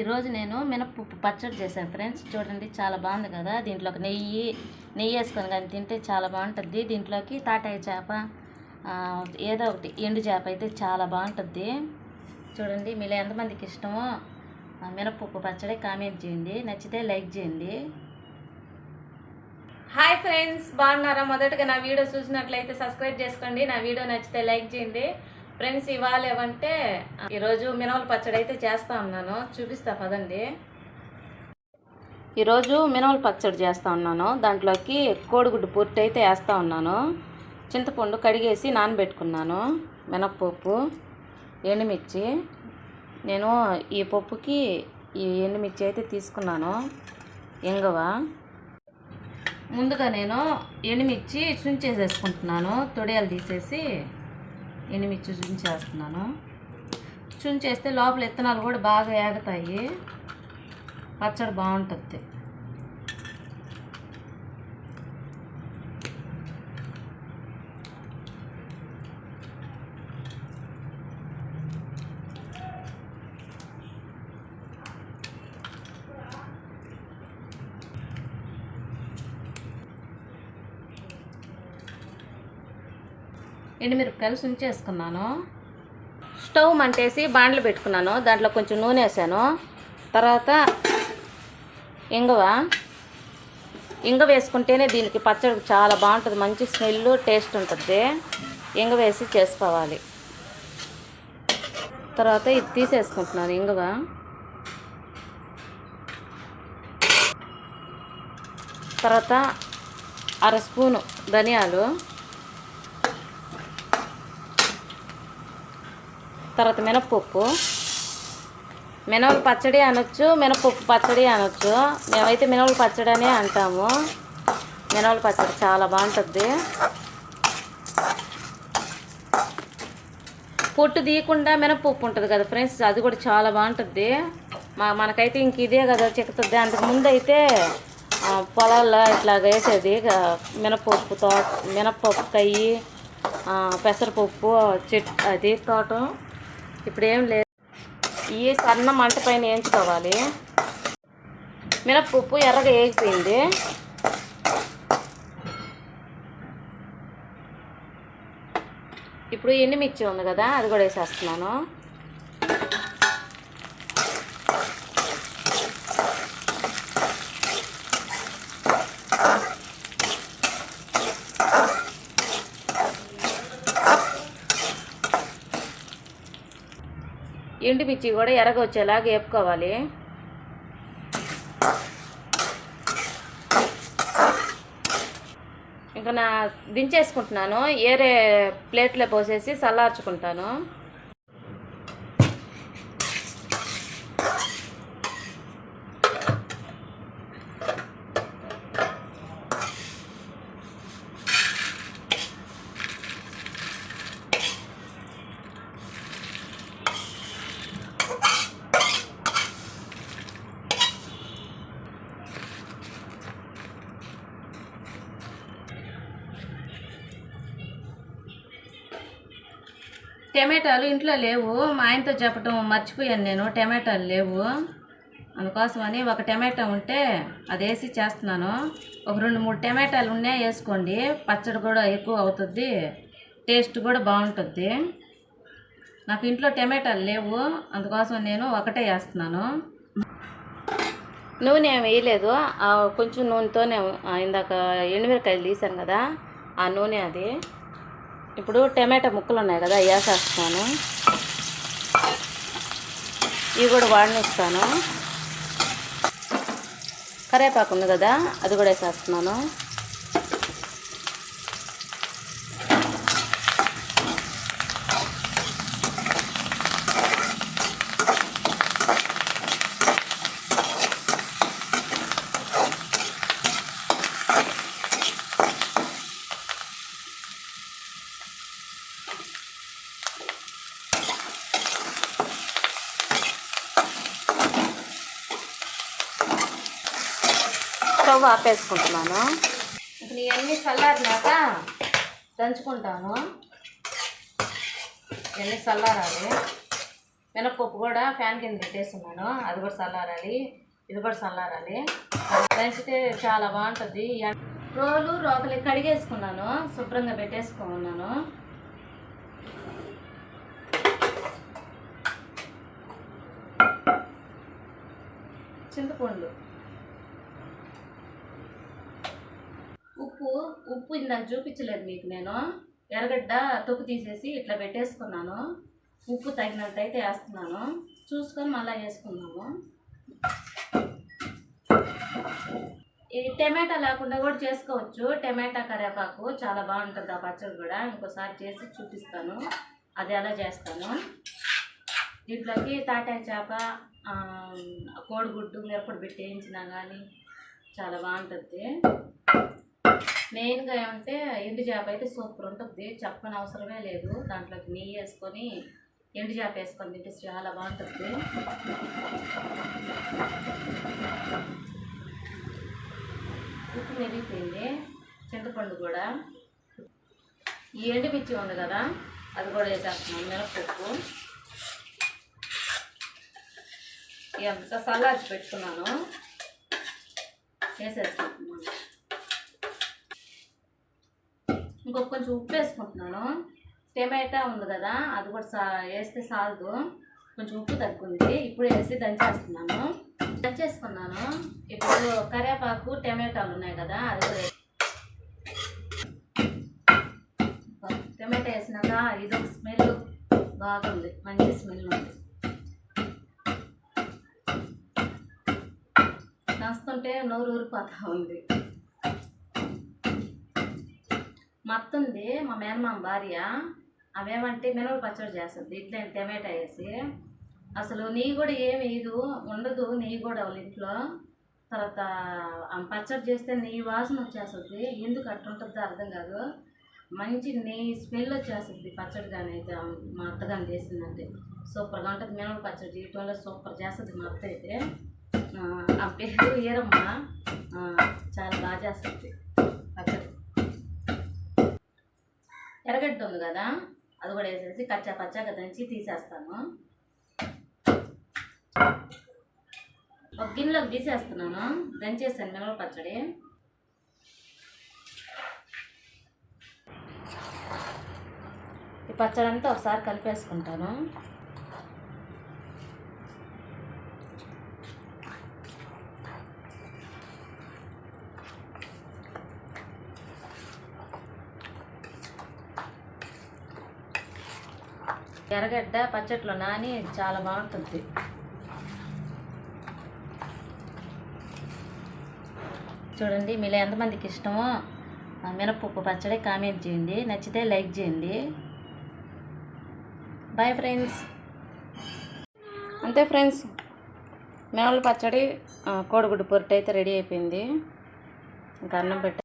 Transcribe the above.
ఈరోజు నేను మినపప్పు పచ్చడి చేశాను ఫ్రెండ్స్. చూడండి చాలా బాగుంది కదా. దీంట్లోకి నెయ్యి నెయ్యి వేసుకొని కానీ తింటే చాలా బాగుంటుంది. దీంట్లోకి తాటాయ చేప ఏదో ఒకటి ఎండు చేప అయితే చాలా బాగుంటుంది. చూడండి మీలో ఎంతమందికి ఇష్టమో మినప్పప్పు మినపప్పు పచ్చడి కామెంట్ చేయండి. నచ్చితే లైక్ చేయండి. హాయ్ ఫ్రెండ్స్ బాగున్నారా? మొదటగా నా వీడియో చూసినట్లయితే సబ్స్క్రైబ్ చేసుకోండి. నా వీడియో నచ్చితే లైక్ చేయండి. ఫ్రెండ్స్ ఇవాళ ఏమంటే ఈరోజు మినవల పచ్చడి అయితే చేస్తా ఉన్నాను. చూపిస్తా పదండి. ఈరోజు మినవల పచ్చడి చేస్తా ఉన్నాను. దాంట్లోకి కోడిగుడ్డు పొట్టు అయితే వేస్తూ ఉన్నాను. చింతపండు కడిగేసి నానబెట్టుకున్నాను. మినప్పప్పు ఎండుమిర్చి. నేను ఈ పప్పుకి ఈ ఎండుమిర్చి అయితే తీసుకున్నాను. ఇంగవ. ముందుగా నేను ఎండుమిర్చి చుంచేసేసుకుంటున్నాను. తొడియాలు తీసేసి ఎండుమిర్చి చుంచేస్తున్నాను చుంచేస్తే లోపల విత్తనాలు కూడా బాగా ఏగుతాయి. పచ్చడి బాగుంటుంది. ఎండుమిరపకాయలు సుంచేసుకున్నాను స్టవ్ మంటేసి బాండ్లు పెట్టుకున్నాను. దాంట్లో కొంచెం నూనె వేసాను. తర్వాత ఇంగవ. ఇంగ వేసుకుంటేనే దీనికి పచ్చడి చాలా బాగుంటుంది. మంచి స్మెల్ టేస్ట్ ఉంటుంది. ఇంగ వేసి చేసుకోవాలి. తర్వాత ఇది తీసేసుకుంటున్నాను ఇంగవ. తర్వాత అర స్పూను ధనియాలు. తర్వాత మినప్పప్పు. మినవల పచ్చడి అనొచ్చు మినపప్పు పచ్చడి అనొచ్చు. మేమైతే మినవల పచ్చడి అనే అంటాము. మినవల పచ్చడి చాలా బాగుంటుంది. పొట్టు తీయకుండా మినపప్పు ఉంటుంది కదా ఫ్రెండ్స్ అది కూడా చాలా బాగుంటుంది. మా మనకైతే ఇంక ఇదే కదా చిక్కుతుంది. అంతకు ముందు అయితే పొలాల్లో ఇట్లా వేసేది మినపప్పు తోట మినపప్పు కయ్యి పెసరపప్పు చెట్ అది తోట ఇప్పుడు ఏం లేదు. ఈ సన్న మంట పైన వేయించుకోవాలి మినప్పప్పు ఎర్రగా వేగిపోయింది. ఇప్పుడు ఎండుమిర్చి ఉంది కదా అది కూడా వేసేస్తున్నాను. ఎండుమిర్చి కూడా ఎరగొచ్చేలాగా వచ్చేలాగా వేపుకోవాలి. ఇంకా నా దించేసుకుంటున్నాను. ఏరే ప్లేట్లో పోసేసి చల్లార్చుకుంటాను టమాటాలు ఇంట్లో లేవు. మా ఆయనతో చెప్పటం మర్చిపోయాను నేను. టమాటాలు లేవు. అందుకోసమని ఒక టమాటా ఉంటే అది వేసి చేస్తున్నాను. ఒక రెండు మూడు టమాటాలు ఉన్నాయి వేసుకోండి. పచ్చడి కూడా ఎక్కువ అవుతుంది. టేస్ట్ కూడా బాగుంటుంది. నాకు ఇంట్లో టమాటాలు లేవు. అందుకోసం నేను ఒకటే వేస్తున్నాను. నూనె ఏమి వేయలేదు. కొంచెం నూనెతోనే ఇందాక ఎండుమిరకాయలు తీసాను కదా. ఆ నూనె అది. ఇప్పుడు టమాటా ముక్కలు ఉన్నాయి కదా వేసేస్తాను ఇవి కూడా వాడినిస్తాను. కరివేపాకు ఉంది కదా అది కూడా వేసేస్తున్నాను. స్టవ్ ఆపేసుకుంటున్నాను. ఇప్పుడు ఇవన్నీ చల్లారినాక దంచుకుంటాను. ఇవన్నీ చల్లారాలి. మినపప్పు కూడా ఫ్యాన్ కింద పెట్టేస్తున్నాను. అది కూడా చల్లారాలి. ఇది కూడా చల్లారాలి. దంచితే చాలా బాగుంటుంది. రోలు రోకలి కడిగేసుకున్నాను. శుభ్రంగా పెట్టేసుకున్నాను. చింతపండు. ఉప్పు ఉప్పు ఇందాక చూపించలేదు మీకు నేను. ఎర్రగడ్డ తొక్కు తీసేసి ఇట్లా పెట్టేసుకున్నాను. ఉప్పు తగినంత అయితే వేస్తున్నాను. చూసుకొని మళ్ళీ వేసుకున్నాము ఇది టమాటా లేకుండా కూడా చేసుకోవచ్చు. టమాటా కరివేపాకు చాలా బాగుంటుంది ఆ పచ్చడి కూడా. ఇంకోసారి చేసి చూపిస్తాను. అది ఎలా చేస్తాను. దీంట్లోకి తాటాయ చేప కోడిగుడ్డు మిరపడి పెట్టి వేయించినా కానీ చాలా బాగుంటుంది. మెయిన్గా ఏమంటే ఎండు చేప అయితే సూపర్ ఉంటుంది. చెప్పని అవసరమే లేదు. దాంట్లోకి నెయ్యి వేసుకొని ఎండు చేప వేసుకొని తింటే చాలా బాగుంటుంది. ఉప్పు మెరిగిపోయింది చింతపండు కూడా. ఈ ఎండుమిర్చి ఉంది కదా అది కూడా వేసేస్తున్నాం మినపప్పు ఎంత సలాడ్ పెట్టుకున్నాను వేసేసుకుంటున్నాను ఇంకొక కొంచెం ఉప్పు వేసుకుంటున్నాను. టమాటా ఉంది కదా అది కూడా సా వేస్తే సాలదు. కొంచెం ఉప్పు తగ్గుంది. ఇప్పుడు వేసి దంచేస్తున్నాను. దంచేసుకున్నాను. ఇప్పుడు కరివేపాకు టమాటాలు ఉన్నాయి కదా అది కూడా టమాటా వేసినాక ఇది ఒక స్మెల్ బాగుంది మంచి స్మెల్ ఉంది. దంచుతుంటే నోరు ఊరిపోతూ ఉంది. మా అత్తుంది మా మేనమామ భార్య. అవేమంటే మినప పచ్చడి చేస్తుంది ఇట్లా టమాటా వేసి. అసలు నీ కూడా ఏమి ఇది ఉండదు నీ కూడా వాళ్ళ ఇంట్లో. తర్వాత పచ్చడి చేస్తే నీ వాసన వచ్చేస్తుంది. ఎందుకు అట్టుంటుందో అర్థం కాదు. మంచి నీ స్మెల్ వచ్చేస్తుంది పచ్చడి కానీ అయితే మా అత్తగాని చేసిందంటే. సూపర్గా ఉంటుంది మినప పచ్చడి చేయటంలో సూపర్ చేస్తుంది మా అత్త అయితే. ఆ, పేరు చాలా బాగా చేస్తుంది. ఎర్రగడ్డ ఉంది కదా అది కూడా వేసేసి కచ్చా పచ్చాగా దంచి తీసేస్తాను. ఒక గిన్నెలోకి తీసేస్తున్నాను. దంచేసాను మినప పచ్చడి. ఈ పచ్చడి అంతా ఒకసారి కలిపేసుకుంటాను. ఎర్రగడ్డ పచ్చట్లో నాని చాలా బాగుంటుంది. చూడండి మీలో ఎంతమందికి ఇష్టమో మినపప్పు పచ్చడి కామెంట్ చేయండి. నచ్చితే లైక్ చేయండి. బాయ్ ఫ్రెండ్స్ అంతే ఫ్రెండ్స్ మేమల పచ్చడి కోడిగుడ్డు పొరటు అయితే రెడీ అయిపోయింది. ఇంకా అన్నం పెట్ట